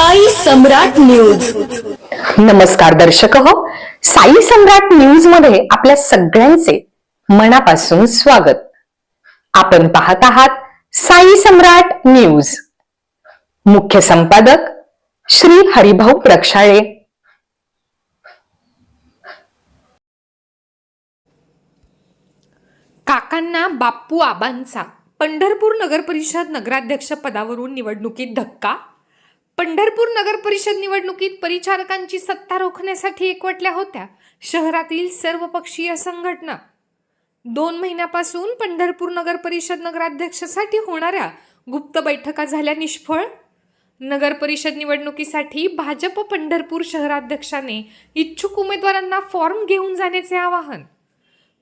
साई सम्राट news. नमस्कार दर्शक हो. साई सम्राट न्यूजमध्ये आपल्या सगळ्यांचे मनापासून स्वागत. आपण पाहत आहात साई सम्राट न्यूज. मुख्य संपादक श्री हरिभाऊ प्रक्षाळे. काकांना बाप्पू आबांचा पंढरपूर नगर परिषद नगराध्यक्ष पदावरून निवडणुकीत धक्का? पंढरपूर नगर परिषद निवडणुकीत परिचारकांची सत्ता रोखण्यासाठी एकवटल्या होत्या शहरातील सर्वपक्षीय संघटना. दोन महिन्यापासून पंढरपूर नगर परिषद नगराध्यक्षासाठी होणाऱ्या गुप्त बैठका झाल्या निष्फळ. नगर परिषद निवडणुकीसाठी भाजप पंढरपूर शहराध्यक्षाने इच्छुक उमेदवारांना फॉर्म घेऊन जाण्याचे आवाहन.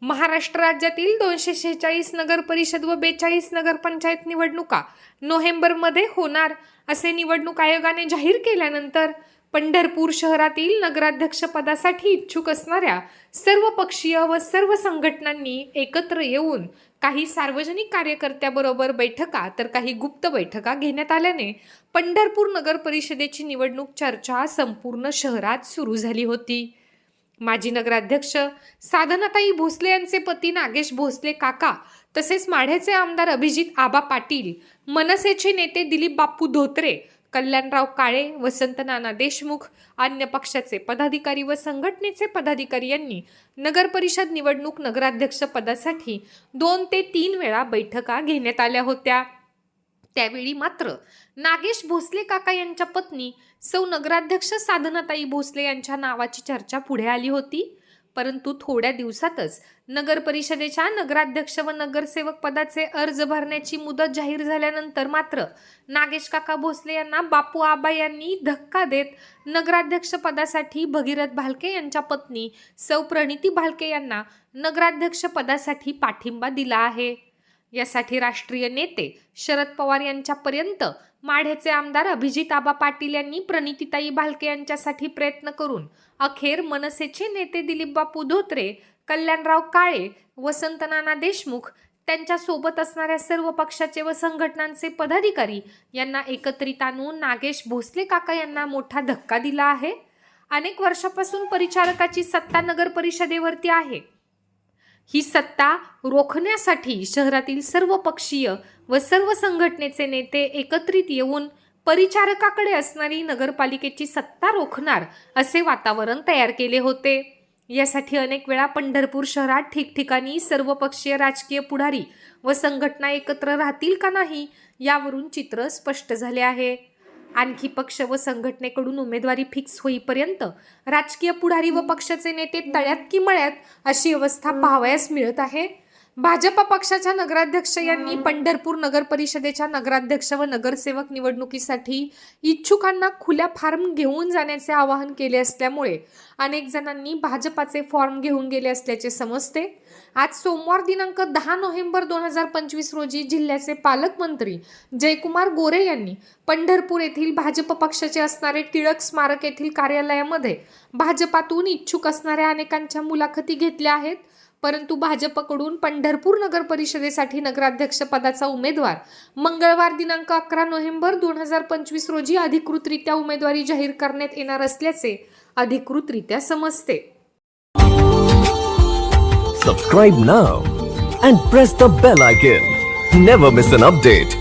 महाराष्ट्र राज्यातील दोनशे शेहेचाळीस नगर परिषद व बेचाळीस नगरपंचायत निवडणुका नोव्हेंबरमध्ये होणार असे निवडणूक आयोगाने जाहीर केल्यानंतर पंढरपूर शहरातील नगराध्यक्षपदासाठी इच्छुक असणाऱ्या सर्व पक्षीय व सर्व संघटनांनी एकत्र येऊन काही सार्वजनिक कार्यकर्त्याबरोबर बैठका तर काही गुप्त बैठका घेण्यात आल्याने पंढरपूर नगर परिषदेची निवडणूक चर्चा संपूर्ण शहरात सुरू झाली होती. माजी नगराध्यक्ष साधनाताई भोसले यांचे पती नागेश भोसले काका तसेच माढ्याचे आमदार अभिजित आबा पाटील मनसेचे नेते दिलीप बाप्पू धोत्रे कल्याणराव काळे वसंत नाना देशमुख अन्य पक्षाचे पदाधिकारी व संघटनेचे पदाधिकारी यांनी नगर परिषद निवडणूक नगराध्यक्ष पदासाठी दोन ते तीन वेळा बैठका घेण्यात आल्या होत्या. त्यावेळी मात्र नागेश भोसले काका यांच्या पत्नी सौ नगराध्यक्ष साधनाताई भोसले यांच्या नावाची चर्चा पुढे आली होती. परंतु थोड्या दिवसातच नगर परिषदेच्या नगराध्यक्ष व नगरसेवक पदाचे अर्ज भरण्याची मुदत जाहीर झाल्यानंतर मात्र नागेश काका भोसले यांना बापू आबा यांनी धक्का देत नगराध्यक्ष पदासाठी भगीरथ भालके यांच्या पत्नी सौ प्रणिती भालके यांना नगराध्यक्ष पदासाठी पाठिंबा दिला आहे. यासाठी राष्ट्रीय नेते शरद पवार यांच्यापर्यंत माढ्याचे आमदार अभिजित आबा पाटील यांनी प्रणितीताई भालके यांच्यासाठी प्रयत्न करून अखेर मनसेचे नेते दिलीपबापू धोत्रे कल्याणराव काळे वसंत नाना देशमुख त्यांच्यासोबत असणाऱ्या सर्व पक्षाचे व संघटनांचे पदाधिकारी यांना एकत्रित आणून नागेश भोसले काका यांना मोठा धक्का दिला आहे. अनेक वर्षापासून परिचारकाची सत्ता नगर परिषदेवरती आहे. ही सत्ता रोखण्यासाठी शहरातील सर्व पक्षीय व सर्व संघटनेचे नेते एकत्रित येऊन परिचारकाकडे असणारी नगरपालिकेची सत्ता रोखणार असे वातावरण तयार केले होते. यासाठी अनेक वेळा पंढरपूर शहरात ठिकठिकाणी सर्वपक्षीय राजकीय पुढारी व संघटना एकत्र राहतील का नाही यावरून चित्र स्पष्ट झाले आहे. आणखी पक्ष व संघटनेकडून उमेदवारी फिक्स होईपर्यंत राजकीय पुढारी व पक्षाचे नेते तळ्यात की मळ्यात अशी अवस्था पाहावयास मिळत आहे. भाजप पक्षाच्या नगराध्यक्ष यांनी पंढरपूर नगर परिषदेच्या नगराध्यक्ष व नगरसेवक निवडणुकीसाठी इच्छुकांना खुल्या फॉर्म घेऊन जाण्याचे आवाहन केले असल्यामुळे अनेक जणांनी भाजपाचे फॉर्म घेऊन गेले असल्याचे समजते. आज सोमवार दिनांक दहा नोव्हेंबर दोन हजार पंचवीस रोजी जिल्ह्याचे पालकमंत्री जयकुमार गोरे यांनी पंढरपूर येथील भाजप पक्षाचे असणारे टिळक स्मारक येथील कार्यालयामध्ये भाजपातून इच्छुक असणाऱ्या अनेकांच्या मुलाखती घेतल्या आहेत. परंतु भाजपकडून पंढरपूर नगर परिषदेसाठी नगराध्यक्ष पदाचा उमेदवार. मंगळवार दिनांक अकरा नोव्हेंबर दोन हजार पंचवीस रोजी अधिकृतरित्या उमेदवारी जाहीर करण्यात येणार असल्याचे अधिकृतरित्या समजते. Subscribe now and press the bell icon never miss an update